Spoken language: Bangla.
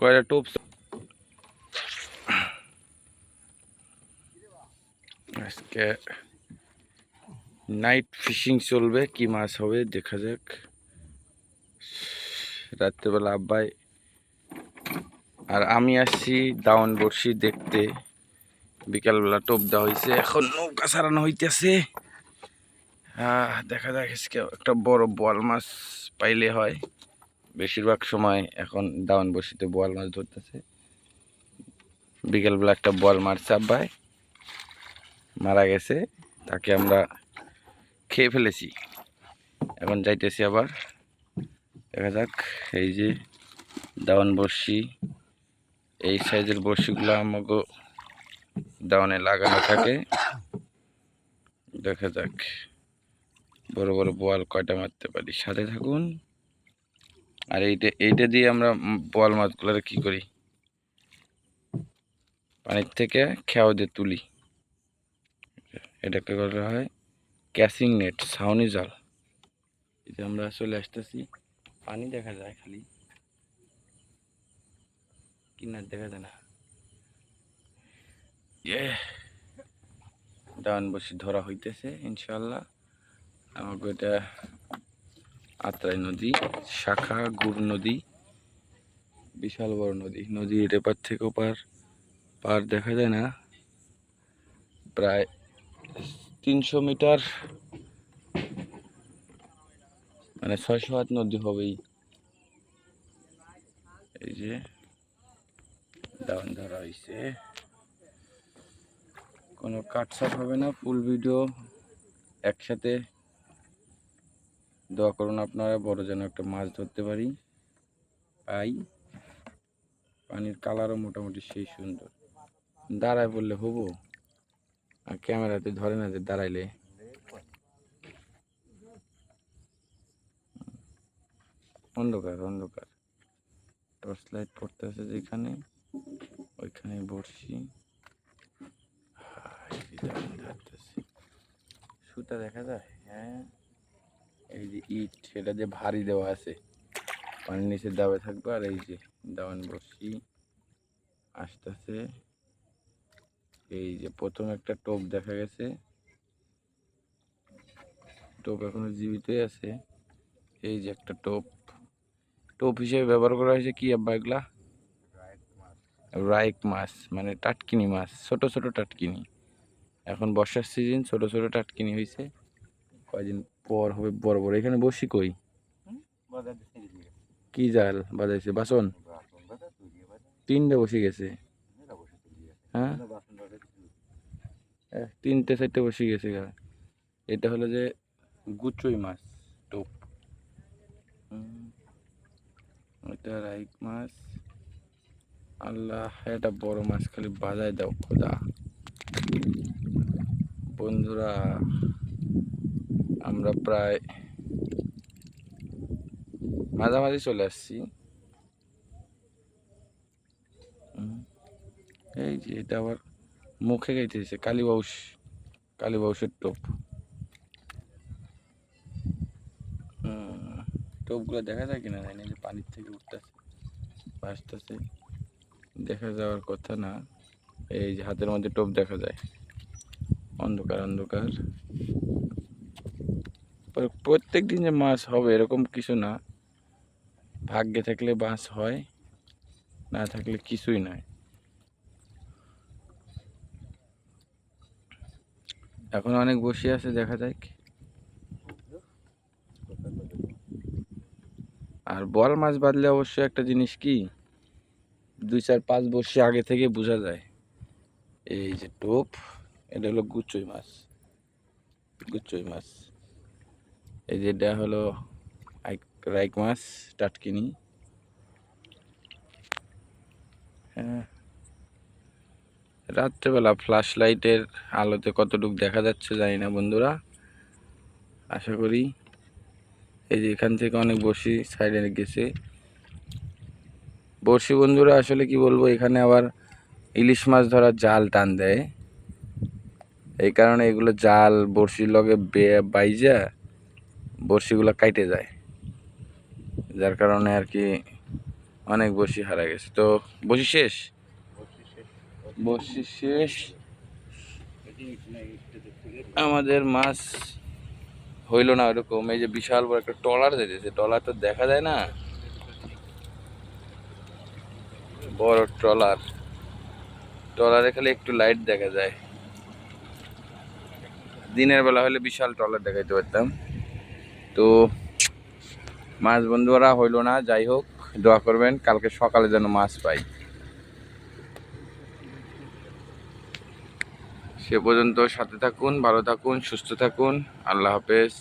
কয়টা টোপ আজকে নাইট ফিশিং চলবে, কি মাছ হবে দেখা যাক। রাত্রেবেলা আব্বাই আর আমি আসছি দাওয়ান বড়শি দেখতে। বিকালবেলা টোপ দেওয়া হয়েছে, এখন নৌকা সারানো হইতেছে। দেখা যাক আজকে একটা বড় বোয়াল মাছ পাইলে হয়। বেশিরভাগ সময় এখন দাওয়ান বসিতে বোয়াল মাছ ধরতেছে। বিকেলবেলা একটা বোয়াল মারছে আব্বাই মারা গেছে, তাকে আমরা খেয়ে ফেলেছি। এখন যাইতেছি আবার। দেখা যাক, এই যে দাওয়ান বড়শি, এই সাইজের বড়শিগুলো আমাকে দাওয়ানে লাগানো থাকে। দেখা যাক, বড় বড় বোয়াল কয়টা মারতে পারি। সাথে থাকুন। আর এইটা এইটা দিয়ে আমরা বোয়াল মাছগুলো কি করি? পানির থেকে খেয়াও দিয়ে তুলি। এটাকে বলা হয় ক্যাসিং নেট, ছাউনি জাল। যে আমরা চলে আসতেছি। পানি দেখা যায় খালি। কিনার দেখা যায় না। ডাউন বসি ধরা হইতেছে ইনশাল্লাহ আমাকে এটা আত্রাই নদী, শাখা গুড় নদী, বিশাল বড় নদী। নদীর এপার থেকে ওপার, পার দেখা যায় না। প্রায় তিনশো মিটার মানে ছয়শো হাত নদী হবেই। এই যে, ডাউন ধরা হয়েছে কোনো কাটসাট হবে না, ফুল ভিডিও একসাথে দোয়া করুন আপনারা, বড় যেন একটা মাছ ধরতে পারি। পাই। পানির কালারও মোটামুটি সেই সুন্দর। দাঁড়ায় বললে হব? আর ক্যামেরাতে ধরে না যে দাঁড়াইলে। অন্ধকার অন্ধকার। টর্চ লাইট পড়তেছে যেখানে, ওইখানে বসছি। সুতা দেখা যায়? হ্যাঁ। এই যে ইট, সেটা যে ভারী দেওয়া আছে। পানির নিচে দাবে থাকবে, আর এই যে দাওয়ান বসছি। আসতেছে। এই যে প্রথম একটা টোপ দেখা গেছে। টোপ এখনও জীবিতই আছে। এই যে একটা টোপ। টোপ হিসেবে ব্যবহার করা হয়েছে কি আব্বা এগুলা? রাইক মাছ। মানে টাটকিনি মাছ। ছোট ছোট টাটকিনি। এখন বর্ষার সিজন ছোট ছোট টাটকিনি হয়েছে কয়দিন পর হবে বড় বড়। এখানে বসি কই? কি জাল? বাজাইছে বাসন? তিনটে বসে গেছে। হ্যাঁ? তিনটে চারটে বসে গেছে এটা হলো যে গুচই মাছ টোপ। এটা রাইক মাছ। আল্লাহ এটা বড় মাছ খালি বাজায় দাও খোদা। বন্ধুরা আমরা প্রায় মাঝামাঝি চলে আসছি। এই যে এটা আবার মুখে গাইতেছে কালীবাউস কালীবাউসের টোপ। টোপগুলো দেখা যায় কিনা জানি যে পানির থেকে উঠতেছে, ভাসতেছে, দেখা যাওয়ার কথা না। এই যে হাতের মধ্যে টোপ দেখা যায়। অন্ধকার অন্ধকার। প্রত্যেক দিন যে মাছ হবে এরকম কিছু না। ভাগ্যে থাকলে মাছ হয়, না থাকলে কিছুই নয়। এখন অনেক বসে আছে, দেখা যাক। আর বল মাছ বাঁধলে অবশ্য একটা জিনিস কি? দুই চার পাঁচ বসে আগে থেকে বোঝা যায়। এই যে টোপ, এটা হলো গুচই মাছ। গুচই মাছ। এই যে এটা হলো রাইক মাছ, টাটকিনি। হ্যাঁ। রাত্রেবেলা ফ্ল্যাশ লাইটের আলোতে কতটুকু দেখা যাচ্ছে জানি না বন্ধুরা। আশা করি এই যে এখান থেকে অনেক বসি সাইডে গেছে। বড়শি বন্ধুরা, আসলে কি বলব, এখানে আবার ইলিশ মাছ ধরার জাল টান দেয়। এই কারণে এগুলো জাল বড়শির লগে বাইজা বড়শিগুলো কাইটে যায়। যার কারণে আর কি অনেক বসি হারা গেছে। তো বসি শেষ? বসি শেষ। আমাদের মাছ হইল না ওরকম। এই যে বিশাল বড় একটা ট্রলার যেতেছে ট্রলার তো দেখা যায় না। বড় ট্রলার। ট্রলারে খালি একটু লাইট দেখা যায়। দিনের বেলা হলে বিশাল ট্রলার দেখাইতে পারতাম। তো মাছ বন্ধুরা হইল না, যাই হোক, দোয়া করবেন, কালকে সকালে যেন মাছ পাই। সে পর্যন্ত সাথে থাকুন, ভালো থাকুন, সুস্থ থাকুন, আল্লাহ হাফেজ।